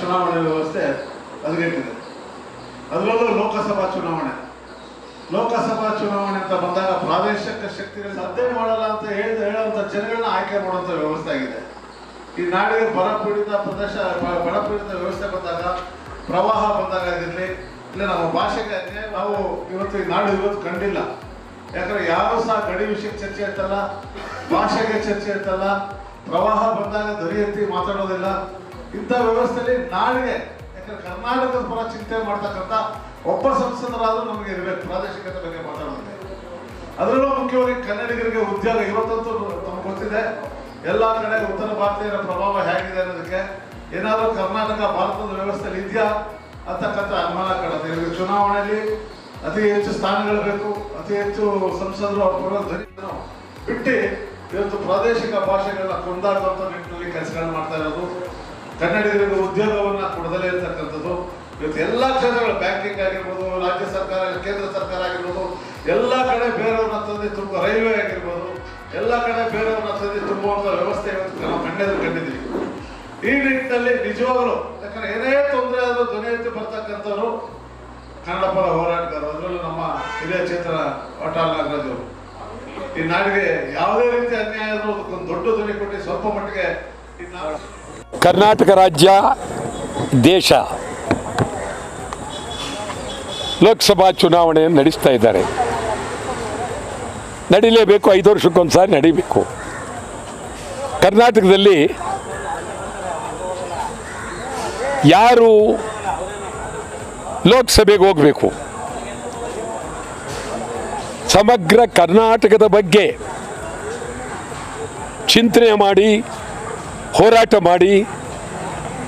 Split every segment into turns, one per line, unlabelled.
ಚುನಾವಣೆ ವ್ಯವಸ್ಥೆ ಹದಗೆಟ್ಟಿದೆ. ಅದರಲ್ಲೂ ಲೋಕಸಭಾ ಚುನಾವಣೆ. ಲೋಕಸಭಾ ಚುನಾವಣೆ ಅಂತ ಬಂದಾಗ ಪ್ರಾದೇಶಿಕ ಶಕ್ತಿಗಳು ಸಾಧ್ಯ ಮಾಡಲ್ಲ ಅಂತ ಹೇಳಿದ ಹೇಳುವಂಥ ಜನಗಳನ್ನ ಆಯ್ಕೆ ಮಾಡುವಂಥ ವ್ಯವಸ್ಥೆ ಆಗಿದೆ. ಈ ನಾಡಿಗೆ ಬರಪೀಡಿತ ಪ್ರದೇಶ, ಬ- ಬರ ಪೀಡಿತ ವ್ಯವಸ್ಥೆ ಬಂದಾಗ, ಪ್ರವಾಹ ಬಂದಾಗ ಆಗಿರಲಿ, ಇಲ್ಲ ನಮ್ಮ ಭಾಷೆಗೆ ನಾವು ಇವತ್ತು ಈ ನಾಡು ಇವತ್ತು ಕಂಡಿಲ್ಲ. ಯಾಕಂದ್ರೆ ಯಾರು ಸಹ ಗಡಿ ವಿಷಯಕ್ಕೆ ಚರ್ಚೆ ಇರ್ತಲ್ಲ ಭಾಷೆಗೆ ಚರ್ಚೆ ಇರ್ತಲ್ಲ ಪ್ರವಾಹ ಬಂದಾಗ ದೊರೆಯತ್ತಿ ಎತ್ತಿ ಮಾತಾಡೋದಿಲ್ಲ ಇಂಥ ವ್ಯವಸ್ಥೆಯಲ್ಲಿ ನಾಳೆಗೆ ಯಾಕಂದ್ರೆ ಕರ್ನಾಟಕದ ಪರ ಚಿಂತೆ ಮಾಡ್ತಕ್ಕಂಥ ಒಬ್ಬ ಸಂಸದರಾದರೂ ನಮಗೆ ಇರಬೇಕು, ಪ್ರಾದೇಶಿಕತೆ ಬಗ್ಗೆ ಮಾತಾಡೋದಕ್ಕೆ. ಅದರಲ್ಲೂ ಮುಖ್ಯವಾಗಿ ಕನ್ನಡಿಗರಿಗೆ ಉದ್ಯೋಗ ಇವತ್ತಂತೂ ನಮ್ಗೆ ಗೊತ್ತಿದೆ. ಎಲ್ಲ ಕಡೆ ಉತ್ತರ ಭಾರತೀಯರ ಪ್ರಭಾವ ಹೇಗಿದೆ ಅನ್ನೋದಕ್ಕೆ. ಏನಾದರೂ ಕರ್ನಾಟಕ ಭಾರತದ ವ್ಯವಸ್ಥೆಯಲ್ಲಿ ಇದೆಯಾ ಅಂತಕ್ಕಂಥ ಅನುಮಾನ ಕಾಣುತ್ತೆ. ಇವರಿಗೆ ಚುನಾವಣೆಯಲ್ಲಿ ಅತಿ ಹೆಚ್ಚು ಸ್ಥಾನಗಳು ಬೇಕು, ಅತಿ ಹೆಚ್ಚು ಸಂಸದರು ಅವ್ರ ಧ್ವನಿಯನ್ನು ಬಿಟ್ಟು ಇವತ್ತು ಪ್ರಾದೇಶಿಕ ಭಾಷೆಗಳನ್ನ ಕೊಂಡಾಡುವಂಥ ನಿಟ್ಟಿನಲ್ಲಿ ಕೆಲಸಗಳನ್ನ ಮಾಡ್ತಾ ಇರೋದು. ಕನ್ನಡಿಗರಿಗೆ ಉದ್ಯೋಗವನ್ನು ಕೊಡದಲೇ ಇರ್ತಕ್ಕಂಥದ್ದು. ಇವತ್ತು ಎಲ್ಲ ಕ್ಷೇತ್ರಗಳು, ಬ್ಯಾಂಕಿಂಗ್ ಆಗಿರ್ಬೋದು, ರಾಜ್ಯ ಸರ್ಕಾರ, ಕೇಂದ್ರ ಸರ್ಕಾರ ಆಗಿರ್ಬೋದು, ಎಲ್ಲ ಕಡೆ ಬೇರೆಯವ್ರನ್ನ ತಂದು ತುಂಬ ರೈಲ್ವೆ ಆಗಿರ್ಬೋದು, ಎಲ್ಲ ಕಡೆ ಬೇರೆಯವ್ರನ್ನ ತಂದು ತುಂಬುವಂಥ ವ್ಯವಸ್ಥೆ ಇವತ್ತು ನಾವು ಕಣ್ಣೆದುರು ಕಂಡಿದ್ದೀವಿ. ಈ ನಿಟ್ಟಿನಲ್ಲಿ ನಿಜವಾಗಲು, ಯಾಕಂದ್ರೆ ಏನೇ ತೊಂದರೆ ಆದರೂ ಧ್ವನಿ ಎತ್ತಿ ಬರ್ತಕ್ಕಂಥವ್ರು ಕನ್ನಡ ಪರ ಹೋರಾಟಗಾರರು. ಅದರಲ್ಲೂ ನಮ್ಮ ಹಿರಿಯ ಚೇತನ ವಟಾಲ್ ನಾಗರಾಜ್ ಅವರು. ಈ ನಾಡಿಗೆ ಯಾವುದೇ ರೀತಿ ಅನ್ಯಾಯ ಆದರೂ ಅದಕ್ಕೊಂದು ದೊಡ್ಡ ಧ್ವನಿ ಕೊಟ್ಟು ಸ್ವಲ್ಪ ಮಟ್ಟಿಗೆ
ಕರ್ನಾಟಕ ರಾಜ್ಯ, ದೇಶ. ಲೋಕಸಭಾ ಚುನಾವಣೆಯನ್ನು ನಡೆಸ್ತಾ ಇದ್ದಾರೆ. ನಡೀಲೇಬೇಕು, ಐದು ವರ್ಷಕ್ಕೊಂದು ಸಾರಿ ನಡಿಬೇಕು. ಕರ್ನಾಟಕದಲ್ಲಿ ಯಾರು ಲೋಕಸಭೆಗೆ ಹೋಗಬೇಕು? ಸಮಗ್ರ ಕರ್ನಾಟಕದ ಬಗ್ಗೆ ಚಿಂತನೆ ಮಾಡಿ ಹೋರಾಟ ಮಾಡಿ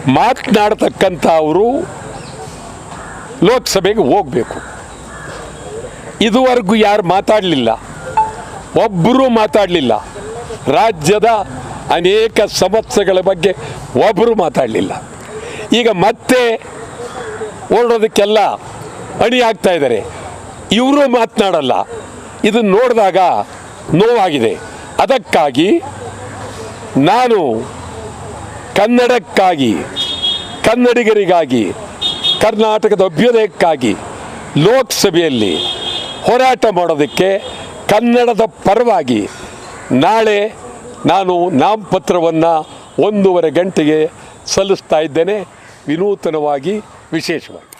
ಮಾತನಾಡತಕ್ಕಂಥ ಅವರು ಲೋಕಸಭೆಗೆ ಹೋಗಬೇಕು. ಇದುವರೆಗೂ ಯಾರು ಮಾತಾಡಲಿಲ್ಲ. ಒಬ್ಬರೂ ಮಾತಾಡಲಿಲ್ಲ. ರಾಜ್ಯದ ಅನೇಕ ಸಮಸ್ಯೆಗಳ ಬಗ್ಗೆ ಒಬ್ಬರು ಮಾತಾಡಲಿಲ್ಲ. ಈಗ ಮತ್ತೆ ಹೊರಡೋದಕ್ಕೆಲ್ಲ ಅಣಿ ಆಗ್ತಾ ಇದ್ದಾರೆ. ಇವರು ಮಾತನಾಡಲ್ಲ. ಇದನ್ನು ನೋಡಿದಾಗ ನೋವಾಗಿದೆ. ಅದಕ್ಕಾಗಿ ನಾನು ಕನ್ನಡಕ್ಕಾಗಿ, ಕನ್ನಡಿಗರಿಗಾಗಿ, ಕರ್ನಾಟಕದ ಅಭ್ಯುದಯಕ್ಕಾಗಿ ಲೋಕಸಭೆಯಲ್ಲಿ ಹೋರಾಟ ಮಾಡೋದಕ್ಕೆ ಕನ್ನಡದ ಪರವಾಗಿ ನಾಳೆ ನಾನು ನಾಮಪತ್ರವನ್ನು ಒಂದೂವರೆ ಗಂಟೆಗೆ ಸಲ್ಲಿಸ್ತಾ ಇದ್ದೇನೆ. ವಿನೂತನವಾಗಿ, ವಿಶೇಷವಾಗಿ.